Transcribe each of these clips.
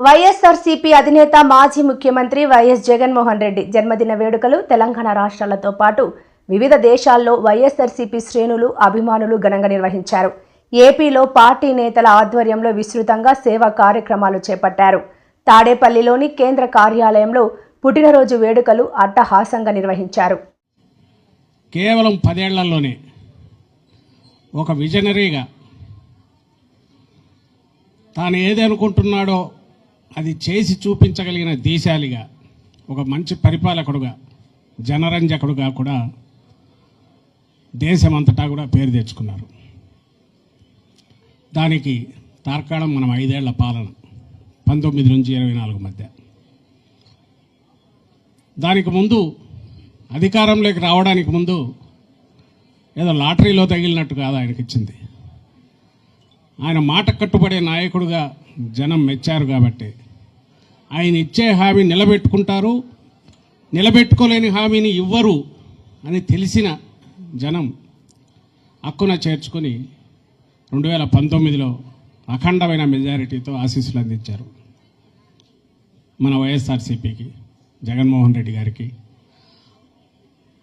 వైఎస్ఆర్సీపీ అధినేత మాజీ ముఖ్యమంత్రి వైఎస్ జగన్మోహన్ రెడ్డి జన్మదిన వేడుకలు తెలంగాణ రాష్ట్రాలతో పాటు వివిధ దేశాల్లో వైఎస్ఆర్సీపీ శ్రేణులు అభిమానులు ఘనంగా నిర్వహించారు. ఏపీలో పార్టీ నేతల ఆధ్వర్యంలో విస్తృతంగా సేవా కార్యక్రమాలు చేపట్టారు. తాడేపల్లిలోని కేంద్ర కార్యాలయంలో పుట్టినరోజు వేడుకలు అట్టహాసంగా నిర్వహించారు. కేవలం పదేళ్ళలోనే ఒక విజనరీగా తాను ఏదనుకుంటున్నాడో అనుకుంటున్నాడో అది చేసి చూపించగలిగిన దేశాలిగా ఒక మంచి పరిపాలకుడుగా జనరంజకుడుగా కూడా దేశమంతటా కూడా పేరు తెచ్చుకున్నారు. దానికి తార్కాణం మనం ఐదేళ్ళ పాలన పంతొమ్మిది నుంచి ఇరవై నాలుగు మధ్య. దానికి ముందు అధికారంలోకి రావడానికి ముందు ఏదో లాటరీలో తగిలినట్టు కాదు ఆయనకి ఇచ్చింది ఆయన మాట కట్టుబడే నాయకుడుగా జనం మెచ్చారు కాబట్టి. ఆయన ఇచ్చే హామీ నిలబెట్టుకుంటారు. నిలబెట్టుకోలేని హామీని ఇవ్వరు అని తెలిసిన జనం హక్కున చేర్చుకొని రెండు వేల పంతొమ్మిదిలో అఖండమైన మెజారిటీతో ఆశీస్సులు అందించారు. మన వైఎస్ఆర్సీపీకి జగన్మోహన్ రెడ్డి గారికి.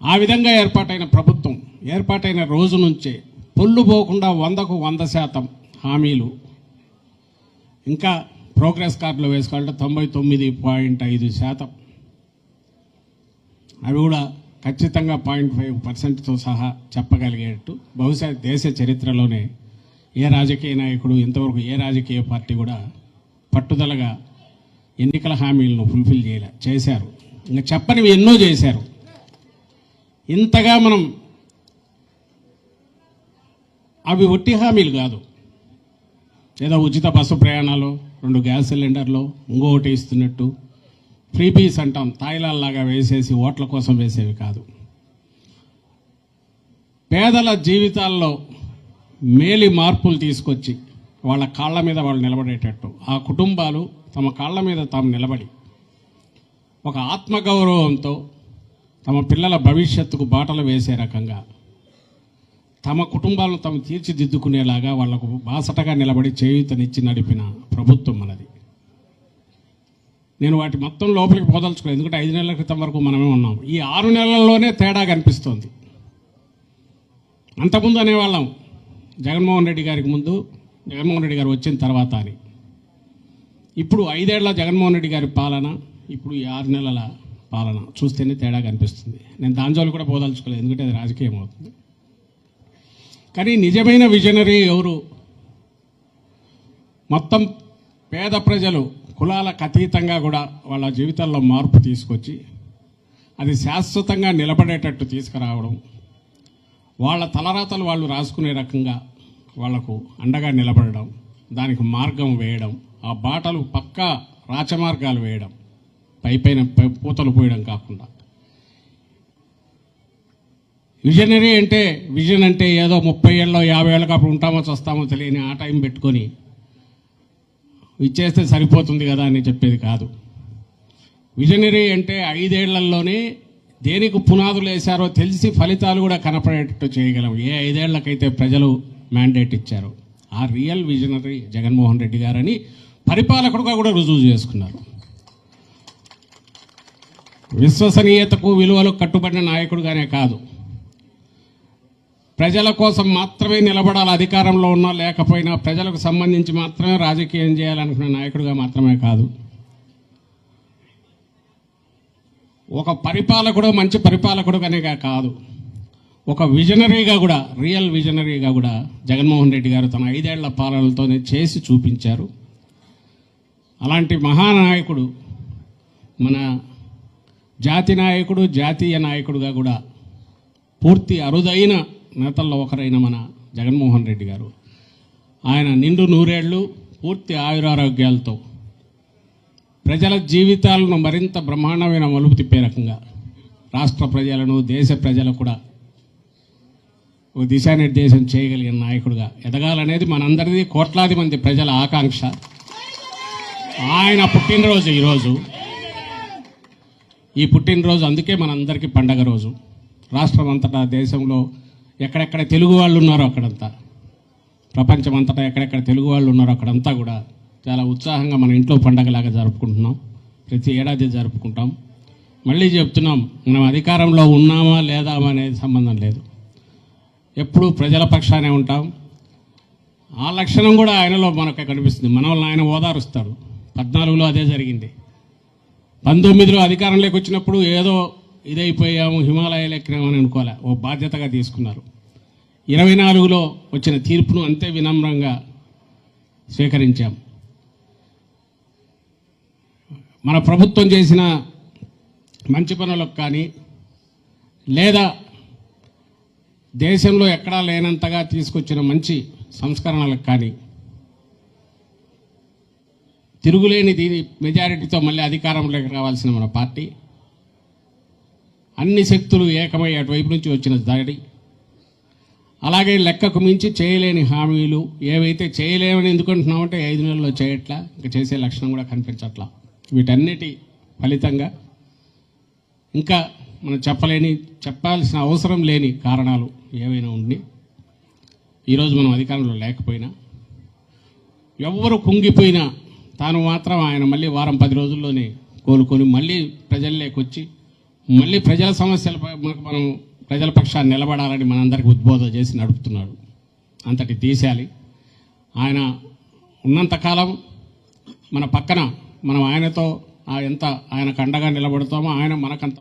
ఆ విధంగా ఏర్పాటైన ప్రభుత్వం ఏర్పాటైన రోజు నుంచే పొల్లు పోకుండా వందకు వంద శాతం హామీలు ఇంకా ప్రోగ్రెస్ కార్డులో వేసుకోవాలంటే తొంభై తొమ్మిది పాయింట్ ఐదు శాతం. అవి కూడా ఖచ్చితంగా పాయింట్ ఫైవ్ పర్సెంట్తో సహా చెప్పగలిగేట్టు. బహుశా దేశ చరిత్రలోనే ఏ రాజకీయ నాయకుడు ఇంతవరకు ఏ రాజకీయ పార్టీ కూడా పట్టుదలగా ఎన్నికల హామీలను ఫుల్ఫిల్ చేయలే చేశారు. ఇంకా చెప్పనివి ఎన్నో చేశారు. ఇంతగా మనం అవి ఒట్టి హామీలు కాదు. లేదా ఉచిత బస్సు ప్రయాణాలు రెండు గ్యాస్ సిలిండర్లు ఇంకొకటి ఇస్తున్నట్టు ఫ్రీ పీస్ అంటాం. తాయిలాల్లాగా వేసేసి ఓట్ల కోసం వేసేవి కాదు. పేదల జీవితాల్లో మేలి మార్పులు తీసుకొచ్చి వాళ్ళ కాళ్ళ మీద వాళ్ళు నిలబడేటట్టు ఆ కుటుంబాలు తమ కాళ్ళ మీద తాము నిలబడి ఒక ఆత్మగౌరవంతో తమ పిల్లల భవిష్యత్తుకు బాటలు వేసే రకంగా తమ కుటుంబాలను తాము తీర్చిదిద్దుకునేలాగా వాళ్ళకు బాసటగా నిలబడి చేయూతనిచ్చి నడిపిన ప్రభుత్వం మనది. నేను వాటి మొత్తం లోపలికి పోదలుచుకోలేదు. ఎందుకంటే ఐదు నెలల క్రితం వరకు మనమే ఉన్నాం. ఈ ఆరు నెలల్లోనే తేడా కనిపిస్తోంది. అంతకుముందు అనేవాళ్ళం జగన్మోహన్ రెడ్డి గారికి ముందు జగన్మోహన్ రెడ్డి గారు వచ్చిన తర్వాత అని. ఇప్పుడు ఐదేళ్ళ జగన్మోహన్ రెడ్డి గారి పాలన ఇప్పుడు ఈ ఆరు నెలల పాలన చూస్తేనే తేడా కనిపిస్తుంది. నేను దాని జోలు కూడా పోదలుచుకోలేదు. ఎందుకంటే అది రాజకీయం అవుతుంది. కానీ నిజమైన విజనరీ ఎవరు? మొత్తం పేద ప్రజలు కులాలకు అతీతంగా కూడా వాళ్ళ జీవితాల్లో మార్పు తీసుకొచ్చి అది శాశ్వతంగా నిలబడేటట్టు తీసుకురావడం వాళ్ళ తలరాతలు వాళ్ళు రాసుకునే రకంగా వాళ్ళకు అండగా నిలబడడం దానికి మార్గం వేయడం ఆ బాటలు పక్కా రాచమార్గాలు వేయడం పైపైన పై- పూతలు పోయడం కాకుండా. విజనరీ అంటే విజన్ అంటే ఏదో ముప్పై ఏళ్ళలో యాభై ఏళ్ళకి అప్పుడు ఉంటామో చస్తామో తెలియని ఆ టైం పెట్టుకొని ఇచ్చేస్తే సరిపోతుంది కదా అని చెప్పేది కాదు. విజనరీ అంటే ఐదేళ్ళలోనే దేనికి పునాదులు వేశారో తెలిసి ఫలితాలు కూడా కనపడేటట్టు చేయగలం ఏ ఐదేళ్ళకైతే ప్రజలు మ్యాండేట్ ఇచ్చారో ఆ రియల్ విజనరీ జగన్మోహన్ రెడ్డి గారని పరిపాలకుడుగా కూడా రుజువు చేసుకున్నారు. విశ్వసనీయతకు విలువలకు కట్టుబడిన నాయకుడుగానే కాదు. ప్రజల కోసం మాత్రమే నిలబడాలి అధికారంలో ఉన్నా లేకపోయినా ప్రజలకు సంబంధించి మాత్రమే రాజకీయం చేయాలనుకునే నాయకుడిగా మాత్రమే కాదు. ఒక పరిపాలకుడు మంచి పరిపాలకుడుగానే కాదు. ఒక విజనరీగా కూడా రియల్ విజనరీగా కూడా జగన్మోహన్ రెడ్డి గారు తన ఐదేళ్ళ పాలనలతోనే చేసి చూపించారు. అలాంటి మహానాయకుడు మన జాతి నాయకుడు జాతీయ నాయకుడుగా కూడా పూర్తి అరుదైన నేతల్లో ఒకరైన మన జగన్మోహన్ రెడ్డి గారు. ఆయన నిండు నూరేళ్ళు పూర్తి ఆయురారోగ్యాలతో ప్రజల జీవితాలను మరింత బ్రహ్మాండమైన మలుపు తిప్పే రకంగా రాష్ట్ర ప్రజలను దేశ ప్రజలకు కూడా ఒక దిశానిర్దేశం చేయగలిగిన నాయకుడుగా ఎదగాలనేది మనందరిది కోట్లాది మంది ప్రజల ఆకాంక్ష. ఆయన పుట్టినరోజు ఈరోజు. ఈ పుట్టినరోజు అందుకే మనందరికీ పండగ రోజు. రాష్ట్రం అంతటా దేశంలో ఎక్కడెక్కడ తెలుగు వాళ్ళు ఉన్నారో అక్కడంతా. ప్రపంచం అంతటా ఎక్కడెక్కడ తెలుగు వాళ్ళు ఉన్నారో అక్కడంతా కూడా చాలా ఉత్సాహంగా మన ఇంట్లో పండగలాగా జరుపుకుంటున్నాం. ప్రతి ఏడాది జరుపుకుంటాం. మళ్ళీ చెప్తున్నాం మనం అధికారంలో ఉన్నామా లేదా అనేది సంబంధం లేదు. ఎప్పుడూ ప్రజల పక్షానే ఉంటాం. ఆ లక్షణం కూడా ఆయనలో మనకు కనిపిస్తుంది. మన వల్ల ఆయన ఓదారుస్తాడు పద్నాలుగులో అదే జరిగింది. పంతొమ్మిదిలో అధికారంలోకి వచ్చినప్పుడు ఏదో ఇదైపోయాము హిమాలయాలు ఎక్కినామని అనుకోలే ఓ బాధ్యతగా తీసుకున్నారు. ఇరవై నాలుగులో వచ్చిన తీర్పును అంతే వినమ్రంగా స్వీకరించాం. మన ప్రభుత్వం చేసిన మంచి పనులకు కానీ లేదా దేశంలో ఎక్కడా లేనంతగా తీసుకొచ్చిన మంచి సంస్కరణలకు కానీ తిరుగులేని దీని మెజారిటీతో మళ్ళీ అధికారంలోకి రావాల్సిన మన పార్టీ అన్ని శక్తులు ఏకమై అటువైపు నుంచి వచ్చిన దాడి. అలాగే లెక్కకు మించి చేయలేని హామీలు ఏవైతే చేయలేమని ఎందుకుంటున్నామంటే ఐదు నెలల్లో చేయట్లా ఇంకా చేసే లక్షణం కూడా కనిపించట్లా. వీటన్నిటి ఫలితంగా ఇంకా మనం చెప్పలేని చెప్పాల్సిన అవసరం లేని కారణాలు ఏవైనా ఉండి ఈరోజు మనం అధికారంలో లేకపోయినా ఎవ్వరు కుంగిపోయినా తాను మాత్రం ఆయన మళ్ళీ వారం పది రోజుల్లోనే కోలుకొని మళ్ళీ ప్రజల్లోకి వచ్చి మళ్ళీ ప్రజల సమస్యలపై మనకు మనం ప్రజల పక్షాన్ని నిలబడాలని మనందరికీ ఉద్బోధన చేసి నడుపుతున్నాడు. అంతటి తీసేయాలి. ఆయన ఉన్నంతకాలం మన పక్కన మనం ఆయనతో ఎంత ఆయనకు అండగా నిలబడతామో ఆయన మనకంత